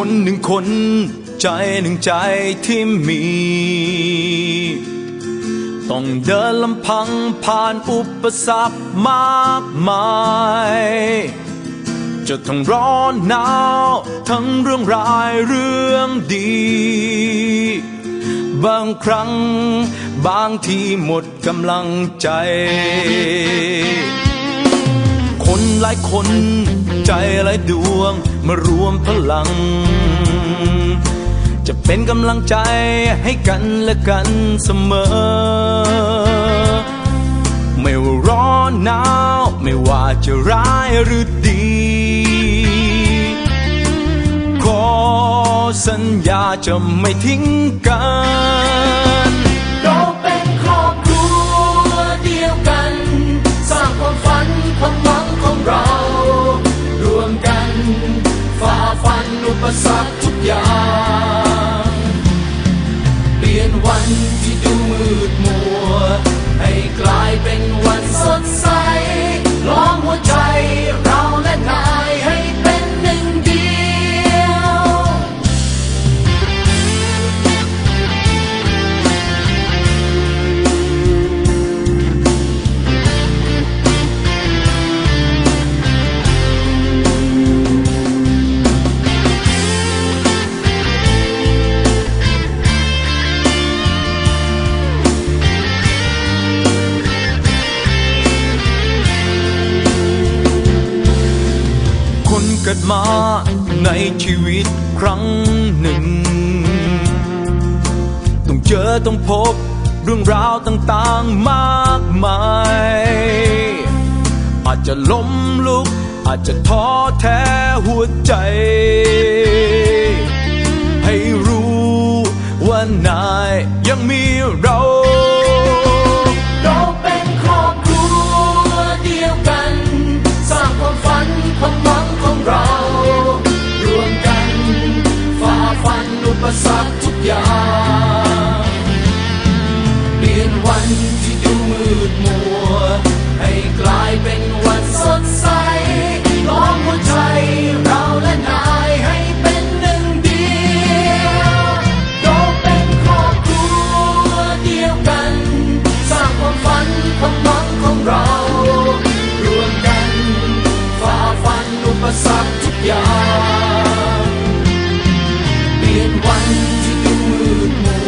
คนหนึ่งคน ใจหนึ่งใจที่มี ต้องเดินลำพังผ่านอุปสรรคมากมาย จะทั้งร้อนหนาว ทั้งเรื่องร้ายเรื่องดี บางครั้งบางทีหมดกำลังใจ คนหลายคนใจหลายดวง มารวมพลัง จะเป็นกำลังใจให้กันและกันเสมอ ไม่ว่าร้อนหนาว ไม่ว่าจะร้ายหรือดี ขอสัญญาจะไม่ทิ้งกัน เกิดมาในชีวิตครั้งหนึ่ง ต้องเจอต้องพบเรื่องราวต่างๆมากมาย อาจจะล้มลุก อาจจะท้อแท้หัวใจ ให้รู้ว่านายยังมีเราา เปลี่ยนวันที่ดูมืดมัว ให้กลายเป็นวันสดใสล้อมหัวใจเราและนายให้เป็นหนึ่งเดียวเรเป็นครอบครัวเดียวกัน สร้างความฝันความหวังของเรารวมกันฝ่าฟันอุปสรรคทุกอย่าง one Ooh.